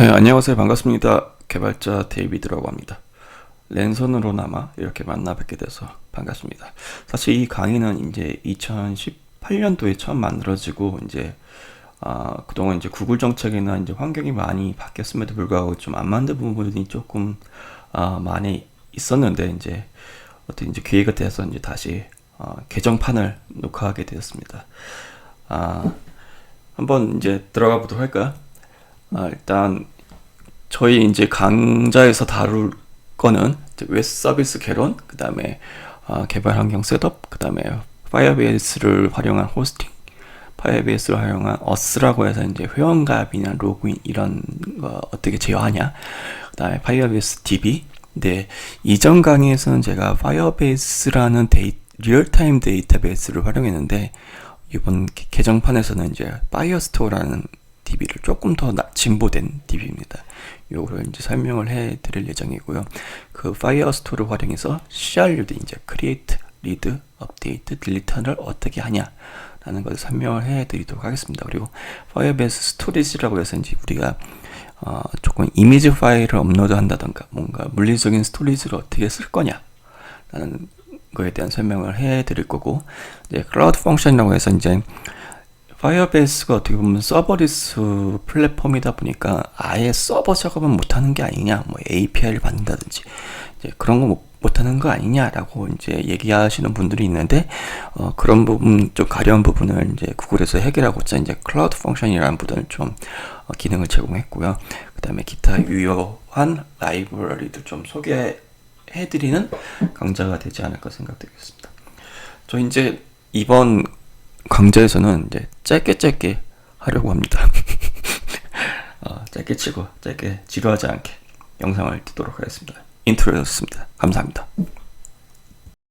네, 안녕하세요. 반갑습니다. 개발자 데이비드라고 합니다. 랜선으로나마 이렇게 만나 뵙게 돼서 반갑습니다. 사실 이 강의는 이제 2018년도에 처음 만들어지고 이제 아, 그동안 이제 구글 정책이나 이제 환경이 많이 바뀌었음에도 불구하고 좀 안 만든 부분이 조금 아, 많이 있었는데 이제 어떻게 이제 기회가 돼서 이제 다시 어, 개정판을 녹화하게 되었습니다. 아, 한번 이제 들어가 보도록 할까요? 아, 일단 저희 이제 강좌에서 다룰 거는 웹 서비스 개론, 그 다음에 개발 환경 셋업, 그 다음에 파이어베이스를 활용한 호스팅, 파이어베이스를 활용한 어스라고 해서 이제 회원가입이나 로그인 이런 거 어떻게 제어하냐, 그 다음에 파이어베이스 DB. 네, 이전 강의에서는 제가 파이어베이스라는 데이, 리얼타임 데이터베이스를 활용했는데 이번 개- 개정판에서는 이제 파이어스토어라는 DB를 조금 더 나- 진보된 DB입니다. 요거를 이제 설명을 해 드릴 예정이고요. 그 파이어스토어를 활용해서 CRUD 이제 Create, Read, Update, 어떻게 하냐 라는 것을 설명을 해 드리도록 하겠습니다. 그리고 파이어베이스 스토리지라고 해서 이제 우리가 어, 조금 이미지 파일을 업로드 한다던가 뭔가 물리적인 스토리지를 어떻게 쓸 거냐 라는 거에 대한 설명을 해 드릴 거고 이제 클라우드 펑션이라고 해서 이제 파이어베이스가 어떻게 보면 서버리스 플랫폼이다 보니까 아예 서버 작업은 못하는 게 아니냐, 뭐 API를 받는다든지 이제 그런 거 못, 못하는 거 아니냐라고 이제 얘기하시는 분들이 있는데 어, 그런 부분 좀 가려운 부분을 이제 구글에서 해결하고자 이제 클라우드 펑션이라는 부분을 좀 어, 기능을 제공했고요. 그다음에 기타 유효한 라이브러리들 좀 소개해드리는 강좌가 되지 않을까 생각되겠습니다. 저 이제 이번 강좌에서는 이제 짧게 짧게 하려고 합니다. 어, 짧게 치고 짧게 지루하지 않게 영상을 찍도록 하겠습니다. 인트로였습니다. 감사합니다.